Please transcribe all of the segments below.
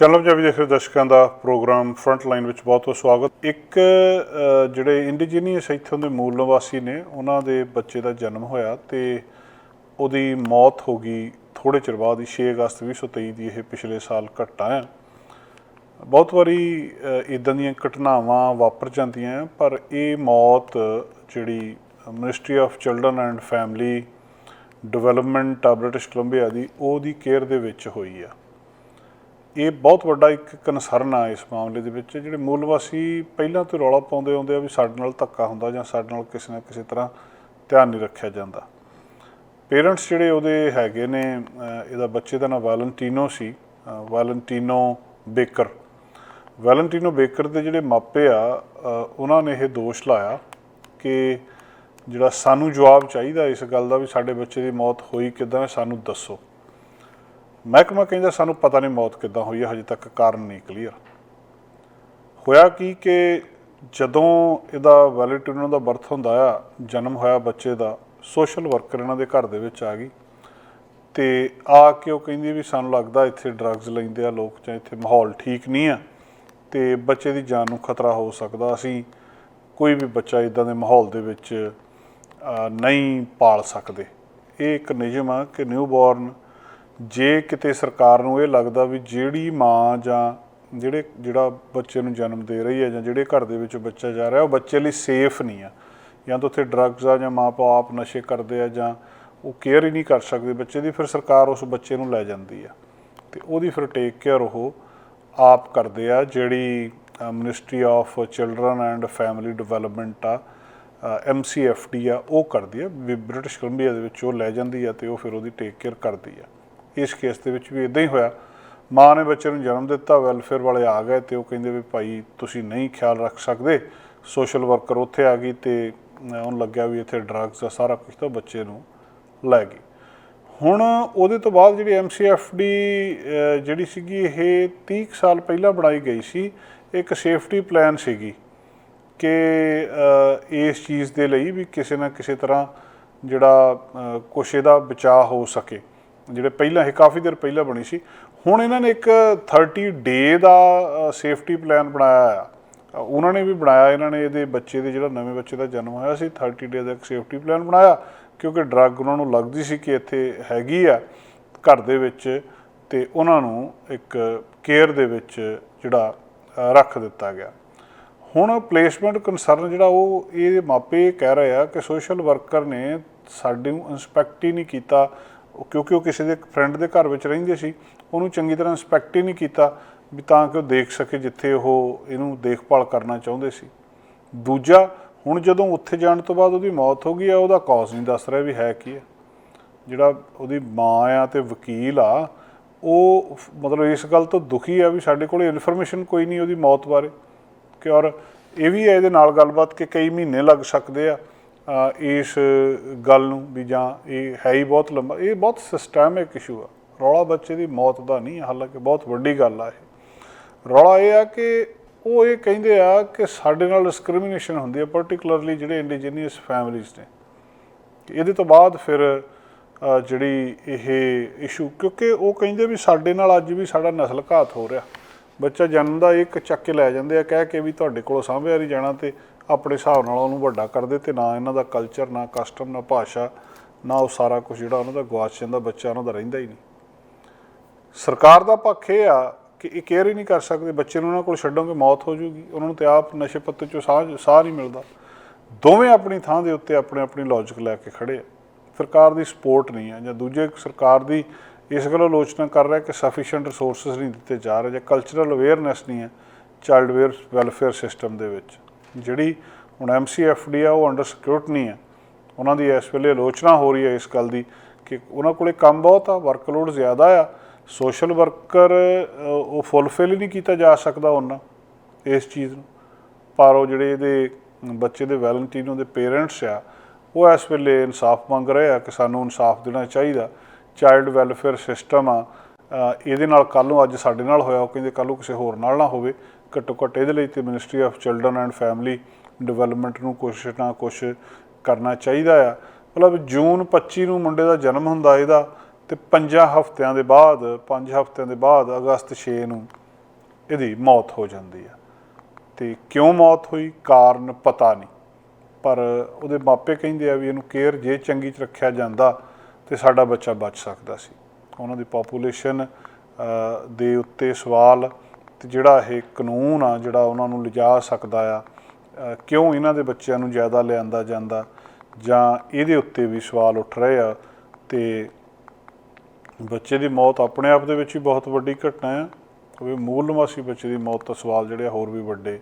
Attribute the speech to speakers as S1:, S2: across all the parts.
S1: Channel Punjabi ਦੇਖ ਰਹੇ ਦਰਸ਼ਕਾਂ ਦਾ ਪ੍ਰੋਗਰਾਮ ਫਰੰਟ ਲਾਈਨ ਵਿੱਚ ਬਹੁਤ ਬਹੁਤ ਸਵਾਗਤ। ਇੱਕ ਜਿਹੜੇ ਇੰਡੀਜੀਨੀਅਸ ਇੱਥੋਂ ਦੇ ਮੂਲ ਨਿਵਾਸੀ ਨੇ ਉਹਨਾਂ ਦੇ ਬੱਚੇ ਦਾ ਜਨਮ ਹੋਇਆ ਤੇ ਉਹਦੀ ਮੌਤ ਹੋ ਗਈ ਥੋੜੇ ਚਿਰ ਬਾਅਦ ਹੀ 6 ਅਗਸਤ 2023 ਦੀ ਇਹ ਪਿਛਲੇ ਸਾਲ ਘਟਨਾ ਹੈ ਬਹੁਤ ਵਾਰੀ ਇਦਾਂ ਦੀਆਂ ਘਟਨਾਵਾਂ ਵਾਪਰ ਜਾਂਦੀਆਂ ਹੈ, ਪਰ ਇਹ ਮੌਤ ਜਿਹੜੀ ministry of children and family development ਆ ਬ੍ਰਿਟਿਸ਼ ਕੋਲੰਬੀਆ ਦੀ ਉਹਦੀ ਕੇਅਰ ਦੇ ਵਿੱਚ ਹੋਈ ਆ। ਇਹ ਬਹੁਤ ਵੱਡਾ ਇੱਕ ਕਨਸਰਨ ਆ ਇਸ ਮਾਮਲੇ ਦੇ ਵਿੱਚ, ਜਿਹੜੇ ਮੂਲ ਵਾਸੀ ਪਹਿਲਾਂ ਤੋਂ ਰੌਲਾ ਪਾਉਂਦੇ ਆਉਂਦੇ ਆ ਵੀ ਸਾਡੇ ਨਾਲ ਧੱਕਾ ਹੁੰਦਾ ਜਾਂ ਸਾਡੇ ਨਾਲ ਕਿਸੇ ਨਾ ਕਿਸੇ ਤਰ੍ਹਾਂ ਧਿਆਨ ਨਹੀਂ ਰੱਖਿਆ ਜਾਂਦਾ। ਪੇਰੈਂਟਸ ਜਿਹੜੇ ਉਹਦੇ ਹੈਗੇ ਨੇ ਇਹਦਾ ਬੱਚੇ ਦਾ ਨਾਮ ਵੈਲੈਂਟੀਨੋ ਸੀ, ਅਹ ਵੈਲੈਂਟੀਨੋ ਬੇਕਰ ਵੈਲੈਂਟੀਨੋ ਬੇਕਰ ਦੇ ਜਿਹੜੇ ਮਾਪੇ ਆ ਉਹਨਾਂ ਨੇ ਇਹ ਦੋਸ਼ ਲਾਇਆ ਕਿ ਜਿਹੜਾ ਸਾਨੂੰ ਜਵਾਬ ਚਾਹੀਦਾ ਇਸ ਗੱਲ ਦਾ ਵੀ ਸਾਡੇ ਬੱਚੇ ਦੀ ਮੌਤ ਹੋਈ, ਕਿਦਾਂ ਸਾਨੂੰ ਦੱਸੋ। ਮਹਿਕਮਾ ਕਹਿੰਦਾ ਸਾਨੂੰ ਪਤਾ ਨਹੀਂ ਮੌਤ ਕਿੱਦਾਂ ਹੋਈ ਹੈ ਹਜੇ ਤੱਕ ਕਾਰਨ ਨਹੀਂ ਕਲੀਅਰ ਹੋਇਆ ਕੀ ਕਿ ਜਦੋਂ ਇਹਦਾ ਵੈਲੈਂਟੀਨੋ ਦਾ ਬਰਥ ਹੁੰਦਾ ਆ, ਜਨਮ ਹੋਇਆ ਬੱਚੇ ਦਾ ਸੋਸ਼ਲ ਵਰਕਰ ਇਹਨਾਂ ਦੇ ਘਰ ਦੇ ਵਿੱਚ ਆ ਗਈ। ਤੇ ਆ ਕੇ ਉਹ ਕਹਿੰਦੀ ਵੀ ਸਾਨੂੰ ਲੱਗਦਾ ਇੱਥੇ ਡਰੱਗਸ ਲੈਂਦੇ ਆ ਲੋਕ ਜਾਂ ਇੱਥੇ ਮਾਹੌਲ ਠੀਕ ਨਹੀਂ ਆ, ਤੇ ਬੱਚੇ ਦੀ ਜਾਨ ਨੂੰ ਖਤਰਾ ਹੋ ਸਕਦਾ। ਅਸੀਂ ਕੋਈ ਵੀ ਬੱਚਾ ਇਦਾਂ ਦੇ ਮਾਹੌਲ ਦੇ ਵਿੱਚ ਨਹੀਂ ਪਾਲ ਸਕਦੇ। ਇਹ ਇੱਕ ਨਿਯਮ ਆ ਕਿ ਨਿਊ ਬੋਰਨ ਜੇ ਕਿਤੇ ਸਰਕਾਰ ਨੂੰ ਇਹ ਲੱਗਦਾ ਵੀ ਜਿਹੜੀ ਮਾਂ ਜਾਂ ਜਿਹੜੇ, ਜਿਹੜਾ ਬੱਚੇ ਨੂੰ ਜਨਮ ਦੇ ਰਹੀ ਹੈ ਜਾਂ ਜਿਹੜੇ ਘਰ ਦੇ ਵਿੱਚ ਬੱਚਾ ਜਾ ਰਿਹਾ, ਉਹ ਬੱਚੇ ਲਈ ਸੇਫ ਨਹੀਂ ਆ। ਜਾਂ ਤਾਂ ਉੱਥੇ ਡਰੱਗਸ ਆ ਜਾਂ ਮਾਪੇ ਆਪ ਨਸ਼ੇ ਕਰਦੇ ਆ ਜਾਂ ਉਹ ਕੇਅਰ ਹੀ ਨਹੀਂ ਕਰ ਸਕਦੇ ਬੱਚੇ ਦੀ, ਫਿਰ ਸਰਕਾਰ ਉਸ ਬੱਚੇ ਨੂੰ ਲੈ ਜਾਂਦੀ ਆ। ਤੇ ਉਹਦੀ ਫਿਰ ਟੇਕ ਕੇਅਰ ਉਹ ਆਪ ਕਰਦੇ ਆ, ਜਿਹੜੀ ministry of children and family development ਆ ਐਮਸੀਐਫਡੀ ਆ, ਉਹ ਕਰਦੀ ਆ। ਵੀ ਬ੍ਰਿਟਿਸ਼ ਕੋਲੰਬੀਆ ਦੇ ਵਿੱਚ ਉਹ ਲੈ ਜਾਂਦੀ ਆ ਤੇ ਉਹ ਫਿਰ ਉਹਦੀ ਟੇਕ ਕੇਅਰ ਕਰਦੀ ਆ। ਇਸ ਕੇਸ ਦੇ ਵਿੱਚ ਵੀ ਇਦਾਂ ਹੀ ਹੋਇਆ। ਮਾਂ ਨੇ ਬੱਚੇ ਨੂੰ ਜਨਮ ਦਿੱਤਾ ਵੈਲਫੇਅਰ ਵਾਲੇ ਆ ਗਏ ਤੇ ਉਹ ਕਹਿੰਦੇ ਵੀ ਭਾਈ ਤੁਸੀਂ ਨਹੀਂ ਖਿਆਲ ਰੱਖ ਸਕਦੇ। ਸੋਸ਼ਲ ਵਰਕਰ ਉੱਥੇ ਆ ਗਈ ਤੇ ਉਹਨੂੰ ਲੱਗਿਆ ਵੀ ਇੱਥੇ ਡਰੱਗਸ ਦਾ ਸਾਰਾ ਕੁਝ ਤਾਂ ਬੱਚੇ ਨੂੰ ਲੈ ਗਈ। ਹੁਣ ਉਹਦੇ ਤੋਂ ਬਾਅਦ ਜਿਹੜੀ ਐਮਸੀਐਫਡੀ ਜਿਹੜੀ ਸੀਗੀ ਇਹ 30 ਕੁ ਸਾਲ ਪਹਿਲਾਂ ਬਣਾਈ ਗਈ ਸੀ, ਇੱਕ ਸੇਫਟੀ ਪਲਾਨ ਸੀਗੀ ਕਿ ਇਸ ਚੀਜ਼ ਦੇ ਲਈ ਵੀ ਕਿਸੇ ਨਾ ਕਿਸੇ ਤਰ੍ਹਾਂ ਜਿਹੜਾ ਕੁਛ ਇਹਦਾ ਬਚਾਅ ਹੋ ਸਕੇ। ਜਿਹੜੇ ਪਹਿਲਾਂ ਇਹ ਕਾਫੀ ਦੇਰ ਪਹਿਲਾਂ ਬਣੀ ਸੀ, ਹੁਣ ਇਹਨਾਂ ਨੇ ਇੱਕ 30 ਡੇ ਦਾ ਸੇਫਟੀ ਪਲਾਨ ਬਣਾਇਆ ਆ। ਉਹਨਾਂ ਨੇ ਵੀ ਬਣਾਇਆ, ਇਹਨਾਂ ਨੇ ਇਹਦੇ ਬੱਚੇ ਦੇ ਜਿਹੜਾ ਨਵੇਂ ਬੱਚੇ ਦਾ ਜਨਮ ਹੋਇਆ ਸੀ 30 ਡੇ ਦਾ ਇੱਕ ਸੇਫਟੀ ਪਲਾਨ ਬਣਾਇਆ, ਕਿਉਂਕਿ ਡਰੱਗ ਉਹਨਾਂ ਨੂੰ ਲੱਗਦੀ ਸੀ ਕਿ ਇੱਥੇ ਹੈਗੀ ਆ ਘਰ ਦੇ ਵਿੱਚ ਤੇ ਉਹਨਾਂ ਨੂੰ ਇੱਕ ਕੇਅਰ ਦੇ ਵਿੱਚ ਜਿਹੜਾ ਰੱਖ ਦਿੱਤਾ ਗਿਆ। ਹੁਣ ਪਲੇਸਮੈਂਟ ਕਨਸਰਨ ਜਿਹੜਾ ਉਹ ਇਹ ਮਾਪੇ ਕਹਿ ਰਹੇ ਆ ਕਿ ਸੋਸ਼ਲ ਵਰਕਰ ਨੇ ਸਾਡੇ ਨੂੰ ਇਨਸਪੈਕਟ ਹੀ ਨਹੀਂ ਕੀਤਾ ਕਿਉਂਕਿ ਉਹ ਕਿਸੇ ਦੇ ਫਰੈਂਡ ਦੇ ਘਰ ਵਿੱਚ ਰਹਿੰਦੇ ਸੀ, ਉਹਨੂੰ ਚੰਗੀ ਤਰ੍ਹਾਂ ਇਨਸਪੈਕਟ ਹੀ ਨਹੀਂ ਕੀਤਾ ਵੀ ਤਾਂ ਕਿ ਉਹ ਦੇਖ ਸਕੇ ਜਿੱਥੇ ਉਹ ਇਹਨੂੰ ਦੇਖਭਾਲ ਕਰਨਾ ਚਾਹੁੰਦੇ ਸੀ। ਦੂਜਾ, ਹੁਣ ਜਦੋਂ ਉੱਥੇ ਜਾਣ ਤੋਂ ਬਾਅਦ ਉਹਦੀ ਮੌਤ ਹੋ ਗਈ ਆ, ਉਹਦਾ ਕੌਜ਼ ਨਹੀਂ ਦੱਸ ਰਿਹਾ ਵੀ ਹੈ ਕੀ ਹੈ। ਜਿਹੜਾ ਉਹਦੀ ਮਾਂ ਆ ਤੇ ਵਕੀਲ ਆ, ਉਹ ਮਤਲਬ ਇਸ ਗੱਲ ਤੋਂ ਦੁਖੀ ਆ ਵੀ ਸਾਡੇ ਕੋਲ ਇਨਫੋਰਮੇਸ਼ਨ ਕੋਈ ਨਹੀਂ ਉਹਦੀ ਮੌਤ ਬਾਰੇ। ਕਿ ਔਰ ਇਹ ਵੀ ਹੈ, ਇਹਦੇ ਨਾਲ ਗੱਲਬਾਤ ਕਿ ਕਈ ਮਹੀਨੇ ਲੱਗ ਸਕਦੇ ਆ। ਇਸ ਗੱਲ ਨੂੰ ਵੀ ਜਾਂ ਇਹ ਹੈ ਹੀ ਬਹੁਤ ਲੰਬਾ, ਇਹ ਬਹੁਤ ਸਿਸਟੈਮਿਕ ਇਸ਼ੂ ਆ। ਰੌਲਾ ਬੱਚੇ ਦੀ ਮੌਤ ਦਾ ਨਹੀਂ ਹਾਲਾਂਕਿ ਬਹੁਤ ਵੱਡੀ ਗੱਲ ਆ ਇਹ। ਰੌਲਾ ਇਹ ਆ ਕਿ ਉਹ ਇਹ ਕਹਿੰਦੇ ਆ ਕਿ ਸਾਡੇ ਨਾਲ ਡਿਸਕ੍ਰਿਮੀਨੇਸ਼ਨ ਹੁੰਦੀ ਹੈ ਪਾਰਟਿਕੂਲਰਲੀ ਜਿਹੜੇ ਇੰਡੀਜੀਨੀਅਸ ਫੈਮਿਲੀਜ਼ ਨੇ। ਕਿ ਇਹਦੇ ਤੋਂ ਬਾਅਦ ਫਿਰ ਜਿਹੜੀ ਇਹ ਇਸ਼ੂ ਕਿਉਂਕਿ ਉਹ ਕਹਿੰਦੇ ਵੀ ਸਾਡੇ ਨਾਲ ਅੱਜ ਵੀ ਸਾਡਾ ਨਸਲ ਘਾਤ ਹੋ ਰਿਹਾ। ਬੱਚਾ ਜਨਮ ਦਾ ਇੱਕ ਚੱਕ ਕੇ ਲੈ ਜਾਂਦੇ ਆ, ਕਹਿ ਕੇ ਵੀ ਤੁਹਾਡੇ ਕੋਲੋਂ ਸਾਂਭਿਆ ਨਹੀਂ ਜਾਣਾ ਤੇ ਆਪਣੇ ਹਿਸਾਬ ਨਾਲ ਉਹਨੂੰ ਵੱਡਾ ਕਰਦੇ ਤੇ ਨਾ ਇਹਨਾਂ ਦਾ ਕਲਚਰ ਨਾ ਕਸਟਮ ਨਾ ਭਾਸ਼ਾ, ਨਾ ਉਹ ਸਾਰਾ ਕੁਝ ਜਿਹੜਾ ਉਹਨਾਂ ਦਾ ਗਵਾਚ ਜਾਂਦਾ, ਬੱਚਾ ਉਹਨਾਂ ਦਾ ਰਹਿੰਦਾ ਹੀ ਨਹੀਂ। ਸਰਕਾਰ ਦਾ ਪੱਖ ਇਹ ਆ ਕਿ ਇਹ ਕੇਅਰ ਹੀ ਨਹੀਂ ਕਰ ਸਕਦੇ, ਬੱਚੇ ਨੂੰ ਉਹਨਾਂ ਕੋਲ ਛੱਡੋਗੇ, ਮੌਤ ਹੋ ਜੂਗੀ ਉਹਨਾਂ ਨੂੰ ਤੇ ਆਪ ਨਸ਼ੇ ਪੱਤੇ ਚੋਂ ਸਾਹ ਸਾਹ ਨਹੀਂ ਮਿਲਦਾ। ਦੋਵੇਂ ਆਪਣੀ ਥਾਂ ਦੇ ਉੱਤੇ ਆਪਣੇ ਆਪਣੀ ਲੌਜੀਕ ਲੈ ਕੇ ਖੜੇ ਆ। ਸਰਕਾਰ ਦੀ ਸਪੋਰਟ ਨਹੀਂ ਹੈ ਜਾਂ ਦੂਜੇ ਸਰਕਾਰ ਦੀ ਇਸ ਗੱਲੋਂ ਆਲੋਚਨਾ ਕਰ ਰਿਹਾ ਕਿ ਸਫੀਸ਼ੀਐਂਟ ਰਿਸੋਰਸਸ ਨਹੀਂ ਦਿੱਤੇ ਜਾ ਰਹੇ, ਜਾਂ ਕਲਚਰਲ ਅਵੇਅਰਨੈਸ ਨਹੀਂ ਹੈ ਚਾਈਲਡ ਵੇਅਰ ਵੈਲਫੇਅਰ ਸਿਸਟਮ ਦੇ ਵਿੱਚ। ਜਿਹੜੀ ਹੁਣ ਐਮਸੀਐਫਡੀ ਆ, ਉਹ ਅੰਡਰ ਨਹੀਂ ਹੈ ਉਹਨਾਂ ਦੀ ਇਸ ਵੇਲੇ ਆਲੋਚਨਾ ਹੋ ਰਹੀ ਹੈ ਇਸ ਗੱਲ ਦੀ ਕਿ ਉਹਨਾਂ ਕੋਲੇ ਕੰਮ ਬਹੁਤ ਆ ਵਰਕਲੋਡ ਜ਼ਿਆਦਾ ਆ। ਸੋਸ਼ਲ ਵਰਕਰ ਉਹ ਫੁੱਲਫਿਲ ਹੀ ਨਹੀਂ ਕੀਤਾ ਜਾ ਸਕਦਾ ਉਹਨਾਂ ਇਸ ਚੀਜ਼ ਨੂੰ। ਪਰ ਉਹ ਜਿਹੜੇ ਇਹਦੇ ਬੱਚੇ ਦੇ ਵੈਲੈਂਟੀਨੋ ਦੇ ਪੇਰੈਂਟਸ ਆ, ਉਹ ਇਸ ਵੇਲੇ ਇਨਸਾਫ ਮੰਗ ਰਹੇ ਆ ਕਿ ਸਾਨੂੰ ਇਨਸਾਫ ਦੇਣਾ ਚਾਹੀਦਾ। ਚਾਈਲਡ ਵੈਲਫੇਅਰ ਸਿਸਟਮ ਆ ਇਹਦੇ ਨਾਲ ਕੱਲ ਨੂੰ ਅੱਜ ਸਾਡੇ ਨਾਲ ਹੋਇਆ, ਉਹ ਕਹਿੰਦੇ ਕੱਲ ਨੂੰ ਕਿਸੇ ਹੋਰ ਨਾਲ ਨਾ ਹੋਵੇ। ਘੱਟੋ ਘੱਟ ਇਹਦੇ ਲਈ ਤੇ ministry of children and family development ਨੂੰ ਕੁਛ ਨਾ ਕੁਛ ਕਰਨਾ ਚਾਹੀਦਾ ਆ। ਮਤਲਬ ਜੂਨ 25 ਨੂੰ ਮੁੰਡੇ ਦਾ ਜਨਮ ਹੁੰਦਾ ਇਹਦਾ ਤੇ ਪੰਜਾਂ ਹਫ਼ਤਿਆਂ ਦੇ ਬਾਅਦ, ਪੰਜ ਹਫ਼ਤਿਆਂ ਦੇ ਬਾਅਦ ਅਗਸਤ 6 ਨੂੰ ਇਹਦੀ ਮੌਤ ਹੋ ਜਾਂਦੀ ਆ। ਤੇ ਕਿਉਂ ਮੌਤ ਹੋਈ? ਕਾਰਨ ਪਤਾ ਨਹੀਂ। ਪਰ ਉਹਦੇ ਮਾਪੇ ਕਹਿੰਦੇ ਆ ਵੀ ਇਹਨੂੰ ਕੇਅਰ ਜੇ ਚੰਗੀ ਚ ਰੱਖਿਆ ਜਾਂਦਾ ਤੇ ਸਾਡਾ ਬੱਚਾ ਬਚ ਸਕਦਾ ਸੀ। ਉਹਨਾਂ ਦੀ ਪੋਪੂਲੇਸ਼ਨ ਦੇ ਉੱਤੇ ਸਵਾਲ ਤੇ ਜਿਹੜਾ ਇਹ ਕਾਨੂੰਨ ਆ, ਜਿਹੜਾ ਉਹਨਾਂ ਨੂੰ ਲਿਜਾ ਸਕਦਾ ਆ ਕਿਉਂ ਇਹਨਾਂ ਦੇ ਬੱਚਿਆਂ ਨੂੰ ਜ਼ਿਆਦਾ ਲਿਆਂਦਾ ਜਾਂਦਾ? ਜਾਂ ਇਹਦੇ ਉੱਤੇ ਵੀ ਸਵਾਲ ਉੱਠ ਰਹੇ ਆ ਤੇ ਬੱਚੇ ਦੀ ਮੌਤ ਆਪਣੇ ਆਪ ਦੇ ਵਿੱਚ ਹੀ ਬਹੁਤ ਵੱਡੀ ਘਟਨਾ ਹੈ ਕਿਉਂਕਿ ਮੂਲ ਨਿਵਾਸੀ ਬੱਚੇ ਦੀ ਮੌਤ ਦਾ ਸਵਾਲ ਜਿਹੜੇ ਆ ਹੋਰ ਵੀ ਵੱਡੇ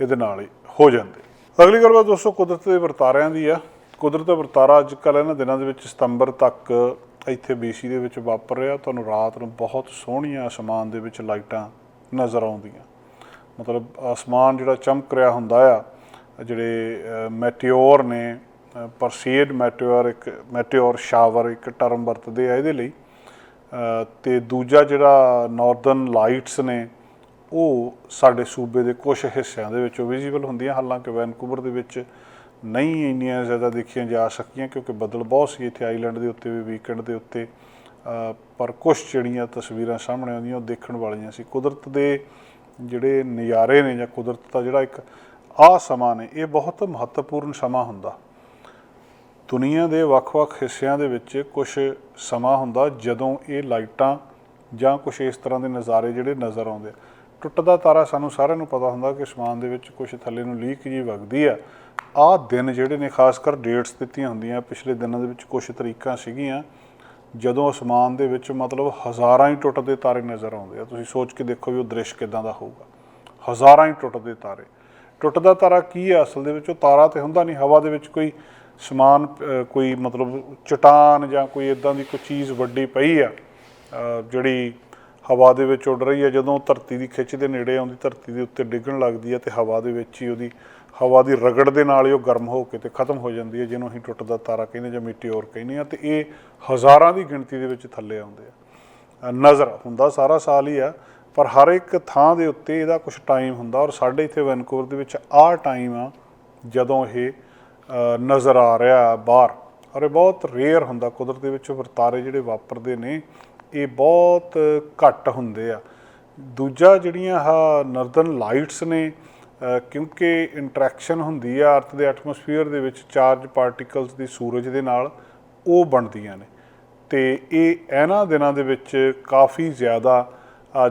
S1: ਇਹਦੇ ਨਾਲ ਹੀ ਹੋ ਜਾਂਦੇ। ਅਗਲੀ ਗੱਲਬਾਤ ਦੋਸਤੋ ਕੁਦਰਤ ਦੇ ਵਰਤਾਰਿਆਂ ਦੀ ਆ। ਕੁਦਰਤ ਦਾ ਵਰਤਾਰਾ ਅੱਜ ਕੱਲ੍ਹ ਇਹਨਾਂ ਦਿਨਾਂ ਦੇ ਵਿੱਚ ਸਤੰਬਰ ਤੱਕ ਇੱਥੇ BC ਦੇ ਵਿੱਚ ਵਾਪਰ ਰਿਹਾ। ਤੁਹਾਨੂੰ ਰਾਤ ਨੂੰ ਬਹੁਤ ਸੋਹਣੀਆਂ ਅਸਮਾਨ ਦੇ ਵਿੱਚ ਲਾਈਟਾਂ ਨਜ਼ਰ ਆਉਂਦੀਆਂ। ਮਤਲਬ ਆਸਮਾਨ ਜਿਹੜਾ ਚਮਕ ਰਿਹਾ ਹੁੰਦਾ ਆ ਜਿਹੜੇ ਮੈਟਿਓਰ ਨੇ ਪਰਸੀਡ ਮੈਟਿਓਰ ਇੱਕ ਮੈਟਿਓਰ ਸ਼ਾਵਰ ਇੱਕ ਟਰਮ ਵਰਤਦੇ ਆ ਇਹਦੇ ਲਈ। ਅ, ਤੇ ਦੂਜਾ ਜਿਹੜਾ ਨਾਰਥਰਨ ਲਾਈਟਸ ਨੇ ਉਹ ਸਾਡੇ ਸੂਬੇ ਦੇ ਕੁਝ ਹਿੱਸਿਆਂ ਦੇ ਵਿੱਚੋਂ ਵਿਜ਼ੀਬਲ ਹੁੰਦੀਆਂ ਹਾਲਾਂਕਿ ਵੈਨਕੂਵਰ ਦੇ ਵਿੱਚ ਨਹੀਂ ਇੰਨੀਆਂ ਜ਼ਿਆਦਾ ਦੇਖੀਆਂ ਜਾ ਸਕੀਆਂ ਕਿਉਂਕਿ ਬੱਦਲ ਬਹੁਤ ਸੀ ਇੱਥੇ ਆਈਲੈਂਡ ਦੇ ਉੱਤੇ ਵੀ ਵੀਕਐਂਡ ਦੇ ਉੱਤੇ। ਪਰ ਕੁਝ ਜਿਹੜੀਆਂ ਤਸਵੀਰਾਂ ਸਾਹਮਣੇ ਆਉਂਦੀਆਂ, ਉਹ ਦੇਖਣ ਵਾਲੀਆਂ ਸੀ। ਕੁਦਰਤ ਦੇ ਜਿਹੜੇ ਨਜ਼ਾਰੇ ਨੇ ਜਾਂ ਕੁਦਰਤ ਦਾ ਜਿਹੜਾ ਇੱਕ ਆ ਸਮਾਂ ਨੇ, ਇਹ ਬਹੁਤ ਮਹੱਤਵਪੂਰਨ ਸਮਾਂ ਹੁੰਦਾ। ਦੁਨੀਆ ਦੇ ਵੱਖ-ਵੱਖ ਹਿੱਸਿਆਂ ਦੇ ਵਿੱਚ ਕੁਝ ਸਮਾਂ ਹੁੰਦਾ ਜਦੋਂ ਇਹ ਲਾਈਟਾਂ ਜਾਂ ਕੁਝ ਇਸ ਤਰ੍ਹਾਂ ਦੇ ਨਜ਼ਾਰੇ ਜਿਹੜੇ ਨਜ਼ਰ ਆਉਂਦੇ ਆ। ਟੁੱਟਦਾ ਤਾਰਾ ਸਾਨੂੰ ਸਾਰਿਆਂ ਨੂੰ ਪਤਾ ਹੁੰਦਾ ਕਿ ਸਮਾਨ ਦੇ ਵਿੱਚ ਕੁਝ ਥੱਲੇ ਨੂੰ ਲੀਕ ਜੀ ਵਗਦੀ ਆ। ਆਹ ਦਿਨ ਜਿਹੜੇ ਨੇ ਖਾਸ ਕਰ ਡੇਟਸ ਦਿੱਤੀਆਂ ਹੁੰਦੀਆਂ, ਪਿਛਲੇ ਦਿਨਾਂ ਦੇ ਵਿੱਚ ਕੁਝ ਤਰੀਕਾਂ ਸੀਗੀਆਂ ਜਦੋਂ ਅਸਮਾਨ ਦੇ ਵਿੱਚ ਮਤਲਬ ਹਜ਼ਾਰਾਂ ਹੀ ਟੁੱਟਦੇ ਤਾਰੇ ਨਜ਼ਰ ਆਉਂਦੇ ਆ, ਤੁਸੀਂ ਸੋਚ ਕੇ ਦੇਖੋ ਵੀ ਉਹ ਦ੍ਰਿਸ਼ ਕਿਦਾਂ ਦਾ ਹੋਊਗਾ। ਹਜ਼ਾਰਾਂ ਹੀ ਟੁੱਟਦੇ ਤਾਰੇ। ਟੁੱਟਦਾ ਤਾਰਾ ਕੀ ਹੈ ਅਸਲ ਦੇ ਵਿੱਚ ਉਹ ਤਾਰਾ ਤੇ ਹੁੰਦਾ ਨਹੀਂ, ਹਵਾ ਦੇ ਵਿੱਚ ਕੋਈ ਸਮਾਨ ਕੋਈ ਮਤਲਬ ਚਟਾਨ ਜਾਂ ਕੋਈ ਇਦਾਂ ਦੀ ਕੋਈ ਚੀਜ਼ ਵੱਡੀ ਪਈ ਆ ਜਿਹੜੀ ਹਵਾ ਦੇ ਵਿੱਚ ਉੱਡ ਰਹੀ ਹੈ ਜਦੋਂ ਧਰਤੀ ਦੀ ਖਿੱਚ ਦੇ ਨੇੜੇ ਆਉਂਦੀ, ਧਰਤੀ ਦੇ ਉੱਤੇ ਡਿੱਗਣ ਲੱਗਦੀ ਹੈ ਤੇ ਹਵਾ ਦੇ ਵਿੱਚ ਹੀ ਉਹਦੀ ਹਵਾ ਦੀ ਰਗੜ ਦੇ ਨਾਲ ਹੀ ਉਹ ਗਰਮ ਹੋ ਕੇ ਤੇ ਖਤਮ ਹੋ ਜਾਂਦੀ ਹੈ, ਜਿਹਨੂੰ ਅਸੀਂ ਟੁੱਟਦਾ ਤਾਰਾ ਕਹਿੰਦੇ ਜਾਂ ਮੀਟੀਓਰ ਕਹਿੰਦੇ ਆ ਤੇ ਇਹ ਹਜ਼ਾਰਾਂ ਦੀ ਗਿਣਤੀ ਦੇ ਵਿੱਚ ਥੱਲੇ ਆਉਂਦੇ ਆ। ਨਜ਼ਰ ਹੁੰਦਾ ਸਾਰਾ ਸਾਲ ਹੀ ਆ, ਪਰ ਹਰ ਇੱਕ ਥਾਂ ਦੇ ਉੱਤੇ ਇਹਦਾ ਕੁਝ ਟਾਈਮ ਹੁੰਦਾ ਔਰ ਸਾਡੇ ਇੱਥੇ ਵੈਨਕੂਵਰ ਦੇ ਵਿੱਚ ਆਹ ਟਾਈਮ ਆ ਜਦੋਂ ਇਹ ਨਜ਼ਰ ਆ ਰਿਹਾ ਬਾਹਰ। ਔਰ ਇਹ ਬਹੁਤ ਰੇਅਰ ਹੁੰਦਾ, ਕੁਦਰਤ ਦੇ ਵਿੱਚ ਵਰਤਾਰੇ ਜਿਹੜੇ ਵਾਪਰਦੇ ਨੇ, ਇਹ ਬਹੁਤ ਘੱਟ ਹੁੰਦੇ ਆ। ਦੂਜਾ ਜਿਹੜੀਆਂ ਆ ਨਰਦਨ ਲਾਈਟਸ ਨੇ ਕਿਉਂਕਿ ਇੰਟਰੈਕਸ਼ਨ ਹੁੰਦੀ ਆ ਅਰਥ ਦੇ ਐਟਮੋਸਫੀਅਰ ਦੇ ਵਿੱਚ ਚਾਰਜ ਪਾਰਟੀਕਲਸ ਦੀ ਸੂਰਜ ਦੇ ਨਾਲ, ਉਹ ਬਣਦੀਆਂ ਨੇ। ਤੇ ਇਹ ਇਹਨਾਂ ਦਿਨਾਂ ਦੇ ਵਿੱਚ ਕਾਫੀ ਜ਼ਿਆਦਾ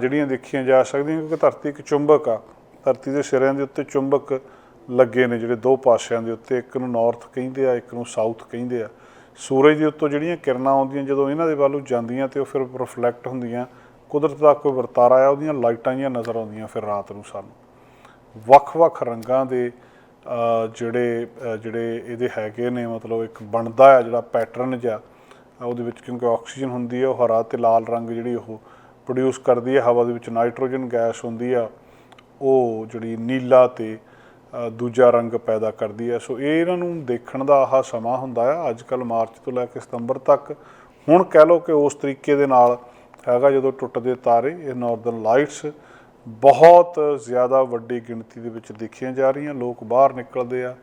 S1: ਜਿਹੜੀਆਂ ਦੇਖੀਆਂ ਜਾ ਸਕਦੀਆਂ, ਕਿਉਂਕਿ ਧਰਤੀ ਇੱਕ ਚੁੰਬਕ ਆ। ਧਰਤੀ ਦੇ ਸਿਰਿਆਂ ਦੇ ਉੱਤੇ ਚੁੰਬਕ ਲੱਗੇ ਨੇ ਜਿਹੜੇ ਦੋ ਪਾਸਿਆਂ ਦੇ ਉੱਤੇ, ਇੱਕ ਨੂੰ ਨਾਰਥ ਕਹਿੰਦੇ ਆ, ਇੱਕ ਨੂੰ ਸਾਊਥ ਕਹਿੰਦੇ ਆ। ਸੂਰਜ ਦੇ ਉੱਤੋਂ ਜਿਹੜੀਆਂ ਕਿਰਨਾਂ ਆਉਂਦੀਆਂ, ਜਦੋਂ ਇਹਨਾਂ ਦੇ ਵੱਲੋਂ ਜਾਂਦੀਆਂ ਤੇ ਉਹ ਫਿਰ ਰਿਫਲੈਕਟ ਹੁੰਦੀਆਂ, ਕੁਦਰਤ ਦਾ ਕੋਈ ਵਰਤਾਰਾ ਆ, ਉਹਦੀਆਂ ਲਾਈਟਾਂ ਜਿਹੀਆਂ ਨਜ਼ਰ ਆਉਂਦੀਆਂ ਫਿਰ ਰਾਤ ਨੂੰ ਸਾਨੂੰ। ਵੱਖ-ਵੱਖ ਰੰਗਾਂ ਦੇ ਜਿਹੜੇ ਜਿਹੜੇ ਇਹਦੇ ਹੈਗੇ ਨੇ, ਮਤਲਬ ਇੱਕ ਬਣਦਾ ਆ ਜਿਹੜਾ ਪੈਟਰਨ ਜਿਹਾ ਉਹਦੇ ਵਿੱਚ ਕਿਉਂਕਿ ਆਕਸੀਜਨ ਹੁੰਦੀ ਹੈ ਉਹ ਹਰਾ ਤੇ ਲਾਲ ਰੰਗ ਜਿਹੜੀ ਉਹ ਪ੍ਰੋਡਿਊਸ ਕਰਦੀ ਹੈ ਹਵਾ ਦੇ ਵਿੱਚ ਨਾਈਟ੍ਰੋਜਨ ਗੈਸ ਹੁੰਦੀ ਆ, ਉਹ ਜਿਹੜੀ ਨੀਲਾ ਤੇ ਦੂਜਾ ਰੰਗ ਪੈਦਾ ਕਰਦੀ ਹੈ ਸੋ ਇਹ ਇਹਨਾਂ ਨੂੰ ਦੇਖਣ ਦਾ ਆਹ ਸਮਾਂ ਹੁੰਦਾ ਆ। ਅੱਜ ਕੱਲ ਮਾਰਚ ਤੋਂ ਲੈ ਕੇ ਸਤੰਬਰ ਤੱਕ, ਹੁਣ ਕਹਿ ਲਓ ਕਿ ਉਸ ਤਰੀਕੇ ਦੇ ਨਾਲ ਹੈਗਾ ਜਦੋਂ ਟੁੱਟਦੇ ਤਾਰੇ, ਇਹ ਨਾਰਦਰਨ ਲਾਈਟਸ ਬਹੁਤ ਜ਼ਿਆਦਾ ਵੱਡੀ ਗਿਣਤੀ ਦੇ ਵਿੱਚ ਦੇਖੀਆਂ ਜਾ ਰਹੀਆਂ, ਲੋਕ ਬਾਹਰ ਨਿਕਲਦੇ ਆ,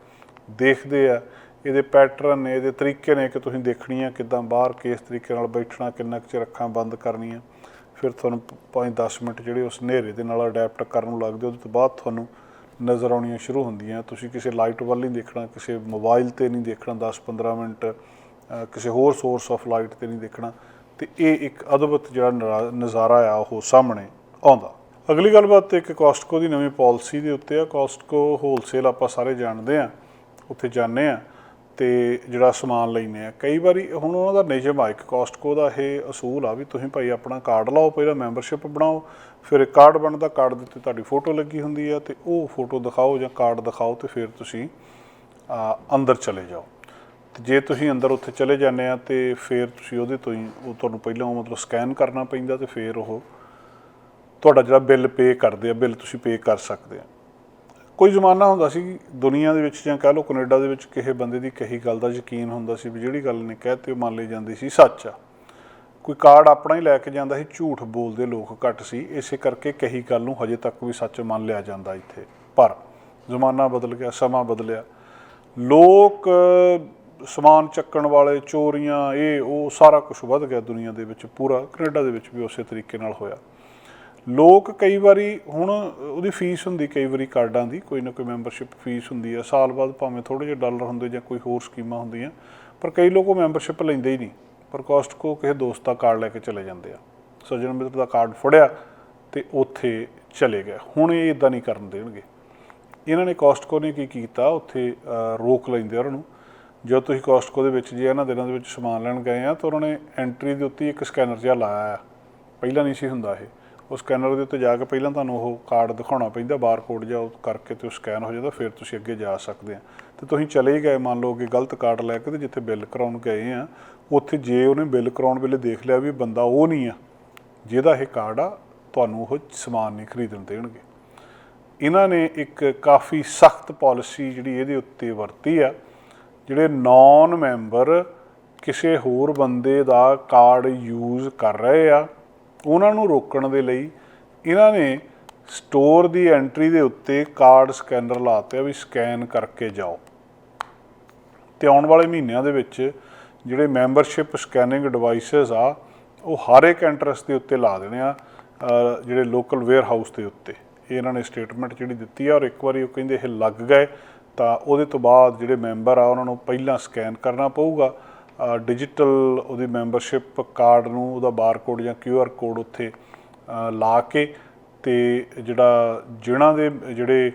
S1: ਦੇਖਦੇ ਆ। ਇਹਦੇ ਪੈਟਰਨ ਨੇ ਇਹਦੇ ਤਰੀਕੇ ਨੇ ਕਿ ਤੁਸੀਂ ਦੇਖਣੀ ਆ ਕਿਦਾਂ ਬਾਹਰ, ਕਿਸ ਤਰੀਕੇ ਨਾਲ ਬੈਠਣਾ, ਕਿੰਨਾ ਕੁ ਚਿਰ ਅੱਖਾਂ ਬੰਦ ਕਰਨੀਆਂ। ਫਿਰ ਤੁਹਾਨੂੰ 5-10 ਮਿੰਟ ਜਿਹੜੇ ਉਸ ਹਨੇਰੇ ਦੇ ਨਾਲ ਅਡੈਪਟ ਕਰਨ ਨੂੰ ਲੱਗਦੇ, ਉਹਦੇ ਤੋਂ ਬਾਅਦ ਤੁਹਾਨੂੰ ਨਜ਼ਰ ਆਉਣੀਆਂ ਸ਼ੁਰੂ ਹੁੰਦੀਆਂ। ਤੁਸੀਂ ਕਿਸੇ ਲਾਈਟ ਵੱਲ ਨਹੀਂ ਦੇਖਣਾ, ਕਿਸੇ ਮੋਬਾਈਲ ਤੇ ਨਹੀਂ ਦੇਖਣਾ 10-15 ਮਿੰਟ ਕਿਸੇ ਹੋਰ ਸੋਰਸ ਆਫ ਲਾਈਟ ਤੇ ਨਹੀਂ ਦੇਖਣਾ। ਤੇ ਇਹ ਇੱਕ ਅਦਭੁਤ ਜਿਹੜਾ ਨਰਾ- ਨਜ਼ਾਰਾ ਆ, ਉਹ ਸਾਹਮਣੇ ਆਉਂਦਾ। ਅਗਲੀ ਗੱਲਬਾਤ ਇੱਕ ਕਾਸਟਕੋ ਦੀ ਨਵੀਂ ਪਾਲਿਸੀ ਦੇ ਉੱਤੇ ਆ। ਕਾਸਟਕੋ ਹੋਲਸੇਲ ਆਪਾਂ ਸਾਰੇ ਜਾਣਦੇ ਆ, ਉੱਥੇ ਜਾਂਦੇ ਆ ਤੇ ਜਿਹੜਾ ਸਮਾਨ ਲੈਨੇ ਆ। ਕਈ ਵਾਰੀ ਹੁਣ ਉਹਨਾਂ ਦਾ ਨਿਯਮ ਆ, ਇੱਕ ਕਾਸਟਕੋ ਦਾ ਇਹ ਅਸੂਲ ਆ ਵੀ ਤੁਸੀਂ ਭਾਈ ਆਪਣਾ ਕਾਰਡ ਲਾਓ, ਪਹਿਲਾਂ ਮੈਂਬਰਸ਼ਿਪ ਬਣਾਓ, ਫਿਰ ਇੱਕ ਕਾਰਡ ਬਣਦਾ, ਕਾਰਡ ਦੇ ਉੱਤੇ ਤੁਹਾਡੀ ਫੋਟੋ ਲੱਗੀ ਹੁੰਦੀ ਆ ਤੇ ਉਹ ਫੋਟੋ ਦਿਖਾਓ ਜਾਂ ਕਾਰਡ ਦਿਖਾਓ ਤੇ ਫਿਰ ਤੁਸੀਂ ਅੰਦਰ ਚਲੇ ਜਾਓ। ਤੇ ਜੇ ਤੁਸੀਂ ਅੰਦਰ ਉੱਥੇ ਚਲੇ ਜਾਂਦੇ ਆ ਤੇ ਫਿਰ ਤੁਸੀਂ ਉਹਦੇ ਤੋਂ ਹੀ, ਉਹ ਤੁਹਾਨੂੰ ਪਹਿਲਾਂ ਮਤਲਬ ਸਕੈਨ ਕਰਨਾ ਪੈਂਦਾ ਤੇ ਫਿਰ ਉਹ ਤੁਹਾਡਾ ਜਿਹੜਾ ਬਿੱਲ ਪੇ ਕਰਦੇ ਆ, ਬਿੱਲ ਤੁਸੀਂ ਪੇ ਕਰ ਸਕਦੇ ਆ। ਕੋਈ ਜ਼ਮਾਨਾ ਹੁੰਦਾ ਸੀ ਦੁਨੀਆ ਦੇ ਵਿੱਚ ਜਾਂ ਕਹ ਲਓ ਕੈਨੇਡਾ ਦੇ ਵਿੱਚ ਕਿਸੇ ਬੰਦੇ ਦੀ ਕਹੀ ਗੱਲ ਦਾ ਯਕੀਨ ਹੁੰਦਾ ਸੀ ਵੀ ਜਿਹੜੀ ਗੱਲ ਨੇ ਕਹਿਤੇ ਉਹ ਮੰਨ ਲਈ ਜਾਂਦੀ ਸੀ, ਸੱਚ ਆ। ਕੋਈ ਕਾਰਡ ਆਪਣਾ ਹੀ ਲੈ ਕੇ ਜਾਂਦਾ ਸੀ, ਝੂਠ ਬੋਲਦੇ ਲੋਕ ਘੱਟ ਸੀ, ਇਸੇ ਕਰਕੇ ਕਹੀ ਗੱਲ ਨੂੰ ਹਜੇ ਤੱਕ ਵੀ ਸੱਚ ਮੰਨ ਲਿਆ ਜਾਂਦਾ ਇੱਥੇ। ਪਰ ਜ਼ਮਾਨਾ ਬਦਲ ਗਿਆ, ਸਮਾਂ ਬਦਲਿਆ। ਲੋਕ ਸਮਾਨ ਚੱਕਣ ਵਾਲੇ, ਚੋਰੀਆਂ, ਇਹ, ਉਹ, ਸਾਰਾ ਕੁਝ ਵੱਧ ਗਿਆ ਦੁਨੀਆ ਦੇ ਵਿੱਚ, ਪੂਰਾ ਕੈਨੇਡਾ ਦੇ ਵਿੱਚ ਵੀ ਉਸੇ ਤਰੀਕੇ ਨਾਲ ਹੋਇਆ। ਲੋਕ ਕਈ ਵਾਰੀ ਹੁਣ ਉਹਦੀ ਫੀਸ ਹੁੰਦੀ ਕਈ ਵਾਰੀ ਕਾਰਡਾਂ ਦੀ, ਕੋਈ ਨਾ ਕੋਈ ਮੈਂਬਰਸ਼ਿਪ ਫੀਸ ਹੁੰਦੀ ਆ। ਸਾਲ ਬਾਅਦ ਭਾਵੇਂ ਥੋੜੇ ਜਿਹੇ ਡਾਲਰ ਹੁੰਦੇ ਜਾਂ ਕੋਈ ਹੋਰ ਸਕੀਮਾਂ ਹੁੰਦੀਆਂ, ਪਰ ਕਈ ਲੋਕ ਉਹ ਮੈਂਬਰਸ਼ਿਪ ਲੈਂਦੇ ਹੀ ਨਹੀਂ, ਪਰ ਕੋਸਟਕੋ ਕਿਸੇ ਦੋਸਤ ਦਾ ਕਾਰਡ ਲੈ ਕੇ ਚਲੇ ਜਾਂਦੇ ਆ। ਸੱਜਣ ਮਿੱਤਰ ਦਾ ਕਾਰਡ ਫੜਿਆ ਤੇ ਉੱਥੇ ਚਲੇ ਗਏ। ਹੁਣ ਇਹ ਇਦਾਂ ਨਹੀਂ ਕਰਨ ਦੇਣਗੇ। ਇਹਨਾਂ ਨੇ ਕੋਸਟਕੋ ਨੇ ਕੀ ਕੀਤਾ? ਉੱਥੇ ਰੋਕ ਲੈਂਦੇ ਆ ਉਹਨਾਂ ਨੂੰ। ਜਦੋਂ ਤੁਸੀਂ ਕੋਸਟਕੋ ਦੇ ਵਿੱਚ ਜੇ ਇਹਨਾਂ ਦਿਨਾਂ ਦੇ ਵਿੱਚ ਸਮਾਨ ਲੈਣ ਗਏ ਆ, ਤਾਂ ਉਹਨਾਂ ਨੇ ਐਂਟਰੀ ਦੇ ਉੱਤੇ ਇੱਕ ਸਕੈਨਰ ਜਿਹਾ ਲਾਇਆ ਆ। ਪਹਿਲਾਂ ਨਹੀਂ ਸੀ ਹੁੰਦਾ ਇਹ। ਉਹ ਸਕੈਨਰ ਦੇ ਉੱਤੇ ਜਾ ਕੇ ਪਹਿਲਾਂ ਤੁਹਾਨੂੰ ਉਹ ਕਾਰਡ ਦਿਖਾਉਣਾ ਪੈਂਦਾ, ਬਾਰਕੋਡ ਜਾਂ ਉਹ ਕਰਕੇ ਤੇ ਉਹ ਸਕੈਨ ਹੋ ਜਾਂਦਾ, ਫਿਰ ਤੁਸੀਂ ਅੱਗੇ ਜਾ ਸਕਦੇ ਆ। ਤੇ ਤੁਸੀਂ ਚਲੇ ਹੀ ਗਏ, ਮੰਨ ਲਓ ਕਿ ਗਲਤ ਕਾਰਡ ਲੈ ਕੇ ਤੇ ਜਿੱਥੇ ਬਿੱਲ ਕਰਾਉਣ ਗਏ ਆ, ਉੱਥੇ ਜੇ ਉਹਨੇ ਬਿੱਲ ਕਰਾਉਣ ਵੇਲੇ ਦੇਖ ਲਿਆ ਵੀ ਬੰਦਾ ਉਹ ਨਹੀਂ ਆ, ਜਿਹਦਾ ਇਹ ਕਾਰਡ ਆ, ਤੁਹਾਨੂੰ ਉਹ ਸਮਾਨ ਨਹੀਂ ਖਰੀਦਣ ਦੇਣਗੇ। ਇਹਨਾਂ ਨੇ ਇੱਕ ਕਾਫੀ ਸਖਤ ਪਾਲਿਸੀ ਜਿਹੜੀ ਇਹਦੇ ਉੱਤੇ ਵਰਤੀ ਆ, ਜਿਹੜੇ ਨਾਨ ਮੈਂਬਰ ਕਿਸੇ ਹੋਰ ਬੰਦੇ ਦਾ ਕਾਰਡ ਯੂਜ਼ ਕਰ ਰਹੇ ਆ ਉਹਨਾਂ ਨੂੰ ਰੋਕਣ ਦੇ ਲਈ ਇਹਨਾਂ ਨੇ ਸਟੋਰ ਦੀ ਐਂਟਰੀ ਦੇ ਉੱਤੇ ਕਾਰਡ ਸਕੈਨਰ ਲਾਤੇ ਆ ਵੀ ਸਕੈਨ ਕਰਕੇ ਜਾਓ। ਤੇ ਆਉਣ ਵਾਲੇ ਮਹੀਨਿਆਂ ਦੇ ਵਿੱਚ ਜਿਹੜੇ ਮੈਂਬਰਸ਼ਿਪ ਸਕੈਨਿੰਗ ਡਿਵਾਈਸਸ ਆ, ਉਹ ਹਰ ਇੱਕ ਐਂਟਰਸ ਦੇ ਉੱਤੇ ਲਾ ਦੇਣੇ ਆ ਜਿਹੜੇ ਲੋਕਲ ਵੇਅਰ ਹਾਊਸ ਦੇ ਉੱਤੇ। ਇਹ ਇਹਨਾਂ ਨੇ ਸਟੇਟਮੈਂਟ ਜਿਹੜੀ ਦਿੱਤੀ ਆ ਔਰ ਇੱਕ ਵਾਰੀ ਉਹ ਕਹਿੰਦੇ ਇਹ ਲੱਗ ਗਏ ਤਾਂ ਉਹਦੇ ਤੋਂ ਬਾਅਦ ਜਿਹੜੇ ਮੈਂਬਰ ਆ, ਉਹਨਾਂ ਨੂੰ ਪਹਿਲਾਂ ਸਕੈਨ ਕਰਨਾ ਪਊਗਾ। ਡਿਜੀਟਲ ਉਹਦੀ ਮੈਂਬਰਸ਼ਿਪ ਕਾਰਡ ਨੂੰ ਉਹਦਾ ਬਾਰਕੋਡ ਜਾਂ ਕਿਊਆਰ ਕੋਡ ਉੱਥੇ ਲਾ ਕੇ ਤੇ ਜਿਹੜਾ ਜਿਨ੍ਹਾਂ ਦੇ, ਜਿਹੜੇ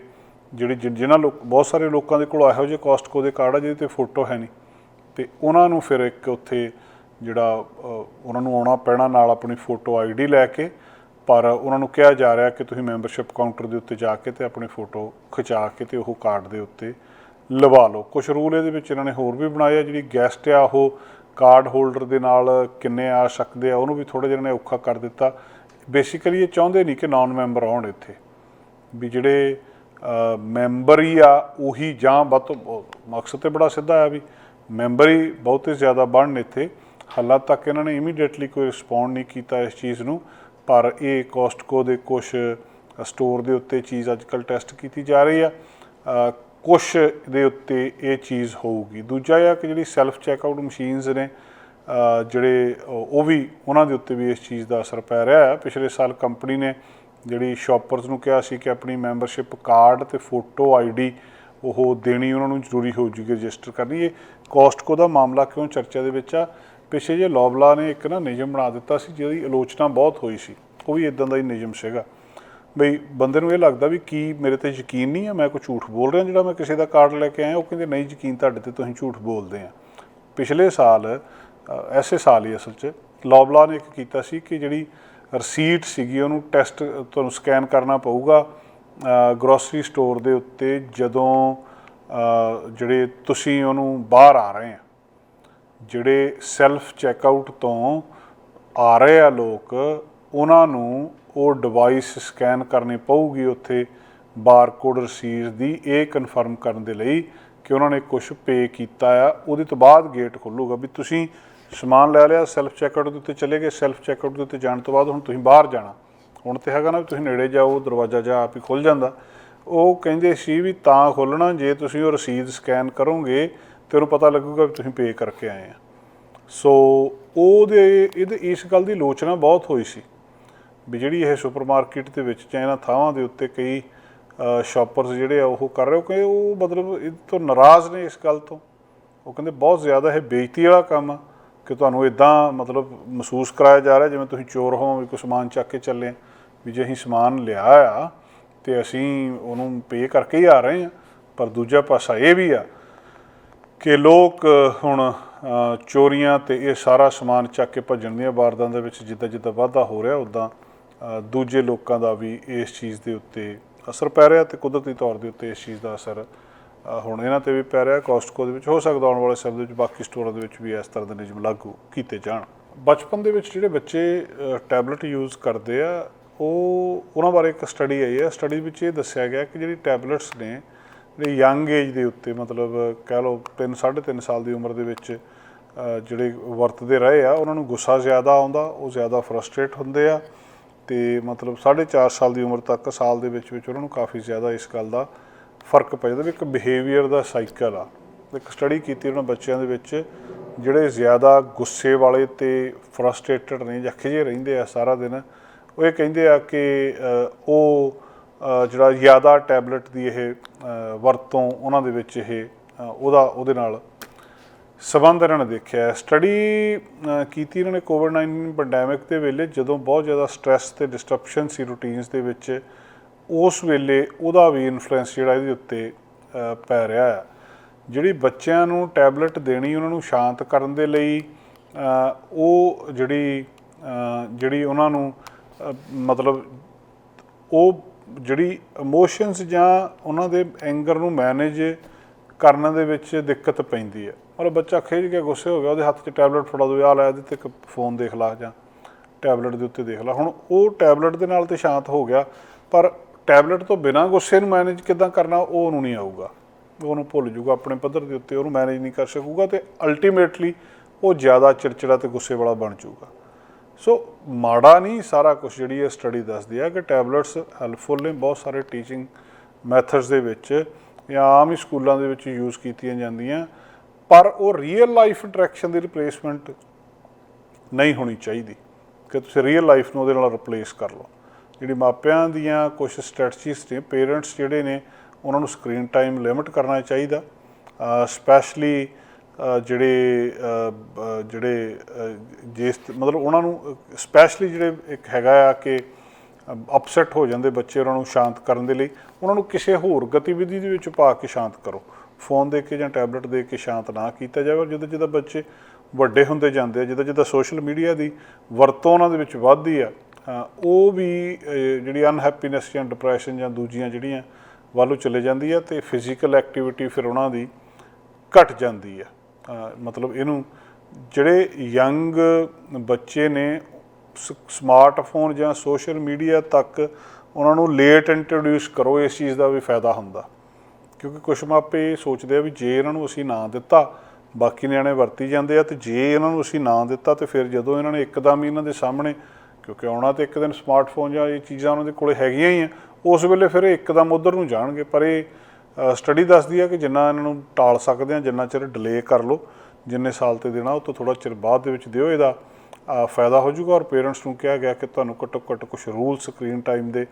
S1: ਜਿਹੜੇ ਜਿ- ਜਿਨ੍ਹਾਂ ਲੋਕ, ਬਹੁਤ ਸਾਰੇ ਲੋਕਾਂ ਦੇ ਕੋਲ ਇਹੋ ਜਿਹੇ ਕਾਸਟਕੋ ਦੇ ਕਾਰਡ ਆ ਜਿਹਦੇ ਤੇ ਫੋਟੋ ਹੈ ਨਹੀਂ। ਤੇ ਉਹਨਾਂ ਨੂੰ ਫਿਰ ਇੱਕ ਉੱਥੇ ਜਿਹੜਾ ਉਹਨਾਂ ਨੂੰ ਆਉਣਾ ਪੈਣਾ ਨਾਲ ਆਪਣੀ ਫੋਟੋ ਆਈਡੀ ਲੈ ਕੇ, ਪਰ ਉਹਨਾਂ ਨੂੰ ਕਿਹਾ ਜਾ ਰਿਹਾ ਕਿ ਤੁਸੀਂ ਮੈਂਬਰਸ਼ਿਪ ਕਾਊਂਟਰ ਦੇ ਉੱਤੇ ਜਾ ਕੇ ਤੇ ਆਪਣੀ ਫੋਟੋ ਖਿਚਾ ਕੇ ਤੇ ਉਹ ਕਾਰਡ ਦੇ ਉੱਤੇ ਲਵਾ ਲਓ। ਕੁਝ ਰੂਲ ਇਹਦੇ ਵਿੱਚ ਇਹਨਾਂ ਨੇ ਹੋਰ ਵੀ ਬਣਾਏ ਆ ਜਿਹੜੀ ਗੈਸਟ ਆ ਉਹ ਕਾਰਡ ਹੋਲਡਰ ਦੇ ਨਾਲ ਕਿੰਨੇ ਆ ਸਕਦੇ ਆ ਉਹਨੂੰ ਵੀ ਥੋੜਾ ਜਿਹਾ ਨੇ ਔਖਾ ਕਰ ਦਿੱਤਾ। ਬੇਸਿਕਲੀ ਇਹ ਚਾਹੁੰਦੇ ਨਹੀਂ ਕਿ ਨਾਨ ਮੈਂਬਰ ਆਉਣ ਇੱਥੇ। ਵੀ ਜਿਹੜੇ ਅ, ਮੈਂਬਰ ਹੀ ਆ ਉਹੀ ਜਾਂ ਵੱਧ ਮਕਸਦ ਤੇ ਬੜਾ ਸਿੱਧਾ ਆ ਵੀ ਮੈਂਬਰ ਹੀ ਬਹੁਤੇ ਜ਼ਿਆਦਾ ਬਣਨ ਇੱਥੇ। ਹਾਲਾਂ ਤੱਕ ਇਹਨਾਂ ਨੇ ਇਮੀਡੀਏਟਲੀ ਕੋਈ ਰਿਸਪੌਂਡ ਨਹੀਂ ਕੀਤਾ ਇਸ ਚੀਜ਼ ਨੂੰ ਪਰ ਇਹ ਕੋਸਟਕੋ ਦੇ ਕੁਝ ਸਟੋਰ ਦੇ ਉੱਤੇ ਚੀਜ਼ ਅੱਜਕੱਲ ਟੈਸਟ ਕੀਤੀ ਜਾ ਰਹੀ ਆ। ਕੁਝ ਦੇ ਉੱਤੇ ਇਹ ਚੀਜ਼ ਹੋਊਗੀ। ਦੂਜਾ ਇਹ ਆ ਕਿ ਜਿਹੜੀ ਸੈਲਫ ਚੈੱਕਆਊਟ ਮਸ਼ੀਨਸ ਨੇ ਜਿਹੜੇ ਉਹ ਵੀ ਉਹਨਾਂ ਦੇ ਉੱਤੇ ਵੀ ਇਸ ਚੀਜ਼ ਦਾ ਅਸਰ ਪੈ ਰਿਹਾ ਹੈ। ਪਿਛਲੇ ਸਾਲ ਕੰਪਨੀ ਨੇ ਜਿਹੜੀ ਸ਼ਾਪਰਸ ਨੂੰ ਕਿਹਾ ਸੀ ਕਿ ਆਪਣੀ ਮੈਂਬਰਸ਼ਿਪ ਕਾਰਡ ਤੇ ਫੋਟੋ ਆਈਡੀ ਉਹ ਦੇਣੀ ਉਹਨਾਂ ਨੂੰ ਜ਼ਰੂਰੀ ਹੋ ਜੂਗੀ ਰਜਿਸਟਰ ਕਰਨੀ। ਇਹ ਕੋਸਟਕੋ ਦਾ ਮਾਮਲਾ ਕਿਉਂ ਚਰਚਾ ਦੇ ਵਿੱਚ ਆ? ਪਿਛੇ ਜੇ ਲੋਬਲਾ ਨੇ ਇੱਕ ਨਾ ਨਿਯਮ ਬਣਾ ਦਿੱਤਾ ਸੀ, ਜਿਹਦੀ ਆਲੋਚਨਾ ਬਹੁਤ ਹੋਈ ਸੀ। ਉਹ ਵੀ ਇਦਾਂ ਦਾ ਹੀ ਨਿਯਮ ਸੀਗਾ। ਬਈ ਬੰਦੇ ਨੂੰ ਇਹ ਲੱਗਦਾ ਵੀ ਕੀ ਮੇਰੇ ਤੇ ਯਕੀਨ ਨਹੀਂ ਆ, ਮੈਂ ਕੋਈ ਝੂਠ ਬੋਲ ਰਿਹਾ ਜਿਹੜਾ ਮੈਂ ਕਿਸੇ ਦਾ ਕਾਰਡ ਲੈ ਕੇ ਆਇਆ, ਉਹ ਕਹਿੰਦੇ ਨਹੀਂ ਯਕੀਨ ਤੁਹਾਡੇ ਤੇ ਤੁਸੀਂ ਝੂਠ ਬੋਲਦੇ ਆ। ਪਿਛਲੇ ਸਾਲ ਐਸੇ ਸਾਲ ਹੀ ਅਸਲ 'ਚ, ਲੌਬਲਾ ਨੇ ਇੱਕ ਕੀਤਾ ਸੀ ਕਿ ਜਿਹੜੀ ਰਸੀਟ ਸੀਗੀ, ਉਹਨੂੰ ਟੈਸਟ ਤੁਹਾਨੂੰ ਸਕੈਨ ਕਰਨਾ ਪਊਗਾ ਗਰੋਸਰੀ ਸਟੋਰ ਦੇ ਉੱਤੇ ਜਦੋਂ ਜਿਹੜੇ ਤੁਸੀਂ ਉਹਨੂੰ ਬਾਹਰ ਆ ਰਹੇ ਆ, ਜਿਹੜੇ ਸੈਲਫ ਚੈੱਕਆਊਟ ਤੋਂ ਆ ਰਹੇ ਆ ਲੋਕ, ਉਹਨਾਂ ਨੂੰ ਉਹ ਡਿਵਾਈਸ ਸਕੈਨ ਕਰਨੀ ਪਊਗੀ ਉੱਥੇ ਬਾਰਕੋਡ ਰਸੀਦ ਦੀ, ਇਹ ਕਨਫਰਮ ਕਰਨ ਦੇ ਲਈ ਕਿ ਉਹਨਾਂ ਨੇ ਕੁਝ ਪੇ ਕੀਤਾ ਆ। ਉਹਦੇ ਤੋਂ ਬਾਅਦ ਗੇਟ ਖੁੱਲੂਗਾ ਵੀ ਤੁਸੀਂ ਸਮਾਨ ਲੈ ਲਿਆ ਸੈਲਫ ਚੈੱਕਆਊਟ ਦੇ ਉੱਤੇ ਚਲੇ ਗਏ ਸੈਲਫ ਚੈੱਕਆਊਟ ਦੇ ਉੱਤੇ ਜਾਣ ਤੋਂ ਬਾਅਦ ਹੁਣ ਤੁਸੀਂ ਬਾਹਰ ਜਾਣਾ। ਹੁਣ ਤੇ ਹੈਗਾ ਨਾ ਵੀ ਤੁਸੀਂ ਨੇੜੇ ਜਾਓ, ਦਰਵਾਜ਼ਾ ਜਾ ਆਪ ਹੀ ਖੁੱਲ ਜਾਂਦਾ। ਉਹ ਕਹਿੰਦੇ ਸੀ ਵੀ ਤਾਂ ਖੋਲਣਾ, ਜੇ ਤੁਸੀਂ ਉਹ ਰਸੀਦ ਸਕੈਨ ਕਰੋਗੇ, ਤੇ ਉਹਨੂੰ ਪਤਾ ਲੱਗੂਗਾ ਵੀ ਤੁਸੀਂ ਪੇ ਕਰਕੇ ਆਏ ਆ। ਸੋ ਉਹਦੇ, ਇਹਦੇ, ਇਸ ਗੱਲ ਦੀ ਲੋਚਨਾ ਬਹੁਤ ਹੋਈ ਸੀ। ਵੀ ਜਿਹੜੀ ਇਹ ਸੁਪਰਮਾਰਕਟ ਦੇ ਵਿੱਚ ਜਾਂ ਇਹਨਾਂ ਥਾਵਾਂ ਦੇ ਉੱਤੇ ਕਈ ਸ਼ਾਪਰਸ ਜਿਹੜੇ ਆ ਉਹ ਕਰ ਰਹੇ ਹੋ ਕਿ ਉਹ ਮਤਲਬ ਇਹ ਤੋਂ ਨਾਰਾਜ਼ ਨੇ ਇਸ ਗੱਲ ਤੋਂ। ਉਹ ਕਹਿੰਦੇ ਬਹੁਤ ਜ਼ਿਆਦਾ ਇਹ ਬੇਇੱਜ਼ਤੀ ਵਾਲਾ ਕੰਮ ਆ ਕਿ ਤੁਹਾਨੂੰ ਇਦਾਂ ਮਤਲਬ ਮਹਿਸੂਸ ਕਰਾਇਆ ਜਾ ਰਿਹਾ, ਜਿਵੇਂ ਤੁਸੀਂ ਚੋਰ ਹੋ, ਵੀ ਕੋਈ ਸਮਾਨ ਚੱਕ ਕੇ ਚੱਲੇ ਵੀ ਜੇ ਅਸੀਂ ਸਮਾਨ ਲਿਆ ਆ ਤੇ ਅਸੀਂ ਉਹਨੂੰ ਪੇ ਕਰਕੇ ਹੀ ਆ ਰਹੇ ਆ, ਪਰ ਦੂਜਾ ਪਾਸਾ ਇਹ ਵੀ ਆ ਕਿ ਲੋਕ ਹੁਣ ਚੋਰੀਆਂ ਤੇ ਇਹ ਸਾਰਾ ਸਮਾਨ ਚੱਕ ਕੇ ਭੱਜਣ ਦੀਆਂ ਵਾਰਦਾਤਾਂ ਦੇ ਵਿੱਚ ਜਿੱਦਾਂ ਜਿੱਦਾਂ ਵਾਧਾ ਹੋ ਰਿਹਾ ਉਦਾਂ ਦੂਜੇ ਲੋਕਾਂ ਦਾ ਵੀ ਇਸ ਚੀਜ਼ ਦੇ ਉੱਤੇ ਅਸਰ ਪੈ ਰਿਹਾ ਤੇ ਕੁਦਰਤੀ ਤੌਰ ਦੇ ਉੱਤੇ ਇਸ ਚੀਜ਼ ਦਾ ਅਸਰ ਹੁਣ ਇਹਨਾਂ ਤੇ ਵੀ ਪੈ ਰਿਹਾ। ਕੋਸਟਕੋ ਦੇ ਵਿੱਚ ਹੋ ਸਕਦਾ ਆਉਣ ਵਾਲੇ ਸਮੇਂ ਦੇ ਵਿੱਚ ਬਾਕੀ ਸਟੋਰਾਂ ਦੇ ਵਿੱਚ ਵੀ ਇਸ ਤਰ੍ਹਾਂ ਦੇ ਨਿਯਮ ਲਾਗੂ ਕੀਤੇ ਜਾਣ। ਬਚਪਨ ਦੇ ਵਿੱਚ ਜਿਹੜੇ ਬੱਚੇ ਟੈਬਲੇਟ ਯੂਜ਼ ਕਰਦੇ ਆ, ਉਹ, ਉਹਨਾਂ ਬਾਰੇ ਇੱਕ ਸਟੱਡੀ ਆਈ ਹੈ। ਸਟੱਡੀ ਵਿੱਚ ਇਹ ਦੱਸਿਆ ਗਿਆ ਕਿ ਜਿਹੜੀ ਟੈਬਲੇਟਸ ਨੇ, ਜਿਹੜੇ ਯੰਗ ਏਜ ਦੇ ਉੱਤੇ, ਮਤਲਬ ਕਹਿ ਲਓ 3 3.5 ਸਾਲ ਦੀ ਉਮਰ ਦੇ ਵਿੱਚ ਜਿਹੜੇ ਵਰਤਦੇ ਰਹੇ ਆ, ਉਹਨਾਂ ਨੂੰ ਗੁੱਸਾ ਜ਼ਿਆਦਾ ਆਉਂਦਾ, ਉਹ ਜ਼ਿਆਦਾ ਫਰਸਟ੍ਰੇਟ ਹੁੰਦੇ ਆ। ਤੇ ਮਤਲਬ 4.5 ਸਾਲ ਦੀ ਉਮਰ ਤੱਕ, ਸਾਲ ਦੇ ਵਿੱਚ ਵਿੱਚ ਉਹਨਾਂ ਨੂੰ ਕਾਫੀ ਜ਼ਿਆਦਾ ਇਸ ਗੱਲ ਦਾ ਫ਼ਰਕ ਪੈ ਜਾਂਦਾ ਵੀ ਇੱਕ ਬਿਹੇਵੀਅਰ ਦਾ ਸਾਈਕਲ ਆ। ਇੱਕ ਸਟੱਡੀ ਕੀਤੀ ਉਹਨਾਂ ਬੱਚਿਆਂ ਦੇ ਵਿੱਚ, ਜਿਹੜੇ ਜ਼ਿਆਦਾ ਗੁੱਸੇ ਵਾਲੇ ਤੇ ਫਰਸਟ੍ਰੇਟਡ ਨੇ, ਜਾਂ ਖਿਜੇ ਰਹਿੰਦੇ ਆ ਸਾਰਾ ਦਿਨ, ਉਹ ਇਹ ਕਹਿੰਦੇ ਆ ਕਿ ਉਹ ਜਿਹੜਾ ਜ਼ਿਆਦਾ ਟੈਬਲੇਟ ਦੀ ਇਹ ਵਰਤੋਂ ਉਹਨਾਂ ਦੇ ਵਿੱਚ ਇਹ ਉਹਦਾ, ਉਹਦੇ ਨਾਲ ਸਬੰਧ ਇਹਨਾਂ ਨੇ ਦੇਖਿਆ ਸਟੱਡੀ ਕੀਤੀ ਇਹਨਾਂ ਨੇ ਕੋਵਿਡ-19 ਪੈਂਡੈਮਿਕ ਦੇ ਵੇਲੇ, ਜਦੋਂ ਬਹੁਤ ਜ਼ਿਆਦਾ ਸਟ੍ਰੈਸ ਤੇ ਡਿਸਟਰਪਸ਼ਨ ਸੀ ਰੂਟੀਨਸ ਦੇ ਵਿੱਚ, ਉਸ ਵੇਲੇ ਉਹਦਾ ਵੀ ਇਨਫਲੂਐਂਸ ਜਿਹੜਾ ਇਹਦੇ ਉੱਤੇ ਪੈ ਰਿਹਾ ਆ ਜਿਹੜੀ ਬੱਚਿਆਂ ਨੂੰ ਟੈਬਲੇਟ ਦੇਣੀ, ਉਹਨਾਂ ਨੂੰ ਸ਼ਾਂਤ ਕਰਨ ਦੇ ਲਈ ਉਹ ਜਿਹੜੀ ਜਿਹੜੀ ਉਹਨਾਂ ਨੂੰ ਮਤਲਬ ਉਹ ਜਿਹੜੀ ਇਮੋਸ਼ਨਸ ਜਾਂ ਉਹਨਾਂ ਦੇ ਐਂਗਰ ਨੂੰ ਮੈਨੇਜ ਕਰਨ ਦੇ ਵਿੱਚ ਦਿੱਕਤ ਪੈਂਦੀ ਹੈ। ਮਤਲਬ ਬੱਚਾ ਖੇਜ ਕੇ ਗੁੱਸੇ ਹੋ ਗਿਆ, ਉਹਦੇ ਹੱਥ 'ਚ ਟੈਬਲੇਟ ਫੜਾ ਦੋ ਆ ਲੈ ਇਹਦੇ ਤੇ ਇੱਕ ਫੋਨ ਦੇਖ ਲਾ ਜਾਂ ਟੈਬਲੇਟ ਦੇ ਉੱਤੇ ਦੇਖ ਲਾ। ਹੁਣ ਉਹ ਟੈਬਲੇਟ ਦੇ ਨਾਲ ਤੇ ਸ਼ਾਂਤ ਹੋ ਗਿਆ, ਪਰ ਟੈਬਲੇਟ ਤੋਂ ਬਿਨਾਂ ਗੁੱਸੇ ਨੂੰ ਮੈਨੇਜ ਕਿਦਾਂ ਕਰਨਾ, ਉਹ ਉਹਨੂੰ ਨਹੀਂ ਆਊਗਾ। ਉਹਨੂੰ ਭੁੱਲ ਜੂਗਾ ਆਪਣੇ ਪੱਧਰ ਦੇ ਉੱਤੇ, ਉਹਨੂੰ ਮੈਨੇਜ ਨਹੀਂ ਕਰ ਸਕੂਗਾ ਤੇ ਅਲਟੀਮੇਟਲੀ ਉਹ ਜ਼ਿਆਦਾ ਚਿੜਚਿੜਾ ਤੇ ਗੁੱਸੇ ਵਾਲਾ ਬਣ ਜਾਊਗਾ। ਸੋ ਮਾੜਾ ਨਹੀਂ, ਸਾਰਾ ਕੁਝ ਜਿਹੜੀ ਇਹ ਸਟੱਡੀ ਦੱਸਦੀ ਹੈ ਕਿ ਟੈਬਲੇਟਸ ਹੈਲਪਫੁਲ ਨੇ, ਬਹੁਤ ਸਾਰੇ ਟੀਚਿੰਗ ਮੈਥਡਸ ਦੇ ਵਿੱਚ ਜਾਂ ਆਮ ਹੀ ਸਕੂਲਾਂ ਦੇ ਵਿੱਚ ਯੂਜ਼ ਕੀਤੀਆਂ ਜਾਂਦੀਆਂ। ਪਰ ਉਹ ਰੀਅਲ ਲਾਈਫ ਇੰਟਰੈਕਸ਼ਨ ਦੀ ਰਿਪਲੇਸਮੈਂਟ ਨਹੀਂ ਹੋਣੀ ਚਾਹੀਦੀ। ਕਿ ਤੁਸੀਂ ਰੀਅਲ ਲਾਈਫ ਨੂੰ ਉਹਦੇ ਨਾਲ ਰਿਪਲੇਸ ਕਰ ਲਓ। ਜਿਹੜੀ ਮਾਪਿਆਂ ਦੀਆਂ ਕੁਝ ਸਟ੍ਰੈਟਜੀਸ ਨੇ ਪੇਰੈਂਟਸ ਜਿਹੜੇ ਨੇ, ਉਹਨਾਂ ਨੂੰ ਸਕਰੀਨ ਟਾਈਮ ਲਿਮਿਟ ਕਰਨਾ ਚਾਹੀਦਾ। ਸਪੈਸ਼ਲੀ ਜਿਹੜੇ ਜਿਹੜੇ ਜਿਸ ਮਤਲਬ ਉਹਨਾਂ ਨੂੰ ਸਪੈਸ਼ਲੀ ਜਿਹੜੇ ਇੱਕ ਹੈਗਾ ਆ ਕਿ ਅਪਸੈਟ ਹੋ ਜਾਂਦੇ ਬੱਚੇ ਉਹਨਾਂ ਨੂੰ ਸ਼ਾਂਤ ਕਰਨ ਦੇ ਲਈ, ਉਹਨਾਂ ਨੂੰ ਕਿਸੇ ਹੋਰ ਗਤੀਵਿਧੀ ਦੇ ਵਿੱਚ ਪਾ ਕੇ ਸ਼ਾਂਤ ਕਰੋ। ਫੋਨ ਦੇ ਕੇ ਜਾਂ ਟੈਬਲੇਟ ਦੇ ਕੇ ਸ਼ਾਂਤ ਨਾ ਕੀਤਾ ਜਾਵੇ ਜਦੋਂ ਜਦੋਂ ਬੱਚੇ ਵੱਡੇ ਹੁੰਦੇ ਜਾਂਦੇ ਆ, ਜਿੱਦਾਂ ਜਿੱਦਾਂ ਸੋਸ਼ਲ ਮੀਡੀਆ ਦੀ ਵਰਤੋਂ ਉਹਨਾਂ ਦੇ ਵਿੱਚ ਵੱਧਦੀ ਆ ਉਹ ਵੀ ਜਿਹੜੀ ਅਨਹੈਪੀਨੈਸ ਜਾਂ ਡਿਪਰੈਸ਼ਨ ਜਾਂ ਦੂਜੀਆਂ ਜਿਹੜੀਆਂ ਵੱਲੋਂ ਚਲੇ ਜਾਂਦੀ ਆ ਤੇ ਫਿਜ਼ੀਕਲ ਐਕਟੀਵਿਟੀ ਫਿਰ ਉਹਨਾਂ ਦੀ ਘਟ ਜਾਂਦੀ ਆ। ਮਤਲਬ ਇਹਨੂੰ ਜਿਹੜੇ ਯੰਗ ਬੱਚੇ ਨੇ ਸਮਾਰਟਫੋਨ ਜਾਂ ਸੋਸ਼ਲ ਮੀਡੀਆ ਤੱਕ ਉਹਨਾਂ ਨੂੰ ਲੇਟ ਇੰਟਰੋਡਿਊਸ ਕਰੋ, ਇਸ ਚੀਜ਼ ਦਾ ਵੀ ਫਾਇਦਾ ਹੁੰਦਾ। ਕਿਉਂਕਿ ਕੁਝ ਮਾਪੇ ਇਹ ਸੋਚਦੇ ਆ ਵੀ ਜੇ ਇਹਨਾਂ ਨੂੰ ਅਸੀਂ ਨਾ ਦਿੱਤਾ, ਬਾਕੀ ਨਿਆਣੇ ਵਰਤੀ ਜਾਂਦੇ ਆ, ਤੇ ਜੇ ਇਹਨਾਂ ਨੂੰ ਅਸੀਂ ਨਾ ਦਿੱਤਾ, ਤੇ ਫਿਰ ਜਦੋਂ ਇਹਨਾਂ ਨੇ ਇੱਕਦਮ ਹੀ ਇਹਨਾਂ ਦੇ ਸਾਹਮਣੇ, ਕਿਉਂਕਿ ਆਉਣਾ ਤੇ ਇੱਕ ਦਿਨ ਸਮਾਰਟਫੋਨ ਜਾਂ ਇਹ ਚੀਜ਼ਾਂ ਉਹਨਾਂ ਦੇ ਕੋਲੇ ਹੈਗੀਆਂ ਹੀ ਆ, ਉਸ ਵੇਲੇ ਫਿਰ ਇੱਕਦਮ ਉਧਰ ਨੂੰ ਜਾਣਗੇ। ਪਰ ਇਹ ਸਟੱਡੀ ਦੱਸਦੀ ਆ ਕਿ ਜਿੰਨਾ ਇਹਨਾਂ ਨੂੰ ਟਾਲ ਸਕਦੇ ਆ, ਜਿੰਨਾ ਚਿਰ ਡਿਲੇ ਕਰ ਲਓ, ਜਿੰਨੇ ਸਾਲ ਤੇ ਦੇਣਾ, ਉਹ ਤੋਂ ਥੋੜਾ ਚਿਰ ਬਾਅਦ ਦੇ ਵਿੱਚ ਦਿਓ ਇਹਦਾ ਫਾਇਦਾ ਹੋ ਜਾਊਗਾ। ਔਰ ਪੇਰੈਂਟਸ ਨੂੰ ਕਿਹਾ ਗਿਆ ਕਿ ਤੁਹਾਨੂੰ ਘੱਟੋ ਘੱਟ ਕੁਝ ਰੂਲ ਸਕਰੀਨ ਟਾਈਮ ਦੇ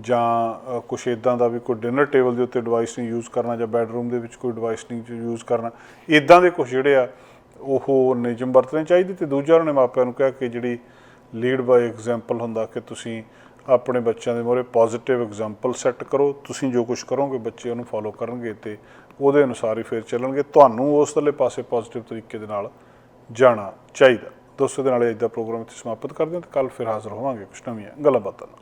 S1: ਜਾਂ ਕੁਝ ਇਦਾਂ ਦਾ ਵੀ ਕੋਈ ਡਿਨਰ ਟੇਬਲ ਦੇ ਉੱਤੇ ਡਿਵਾਈਸ ਨਹੀਂ ਯੂਜ਼ ਕਰਨਾ ਜਾਂ ਬੈੱਡਰੂਮ ਦੇ ਵਿੱਚ ਕੋਈ ਡਿਵਾਈਸ ਨਹੀਂ ਯੂਜ਼ ਕਰਨਾ ਇਦਾਂ ਦੇ ਕੁਝ ਜਿਹੜੇ ਆ, ਉਹ ਨਿਯਮ ਵਰਤਣੇ ਚਾਹੀਦੇ ਤੇ ਦੂਜਾ ਉਹਨਾਂ ਨੇ ਮਾਪਿਆਂ ਨੂੰ ਕਿਹਾ ਕਿ ਜਿਹੜੀ ਲੀਡ ਬਾਈ ਐਗਜ਼ਾਮਪਲ ਹੁੰਦਾ ਕਿ ਤੁਸੀਂ ਆਪਣੇ ਬੱਚਿਆਂ ਦੇ ਮੋਰੇ ਪੋਜ਼ਿਟਿਵ ਐਗਜ਼ਾਮਪਲ ਸੈੱਟ ਕਰੋ, ਤੁਸੀਂ ਜੋ ਕੁਝ ਕਰੋਗੇ ਬੱਚੇ ਉਹਨੂੰ ਫੋਲੋ ਕਰਨਗੇ ਤੇ ਉਹਦੇ ਅਨੁਸਾਰ ਹੀ ਫਿਰ ਚੱਲਣਗੇ। ਤੁਹਾਨੂੰ ਉਸ ਵਾਲੇ ਪਾਸੇ ਪੋਜ਼ਿਟਿਵ ਤਰੀਕੇ ਦੇ ਨਾਲ ਜਾਣਾ ਚਾਹੀਦਾ। ਦੋਸਤੋ ਦੇ ਨਾਲ ਅੱਜ ਦਾ ਪ੍ਰੋਗਰਾਮ ਇੱਥੇ ਸਮਾਪਤ ਕਰਦੇ ਹਾਂ ਤੇ ਕੱਲ ਫਿਰ ਹਾਜ਼ਰ ਹੋਵਾਂਗੇ ਕੁਝ ਨਵੀਆਂ ਗੱਲਾਂ ਬਾਤਾਂ ਨਾਲ।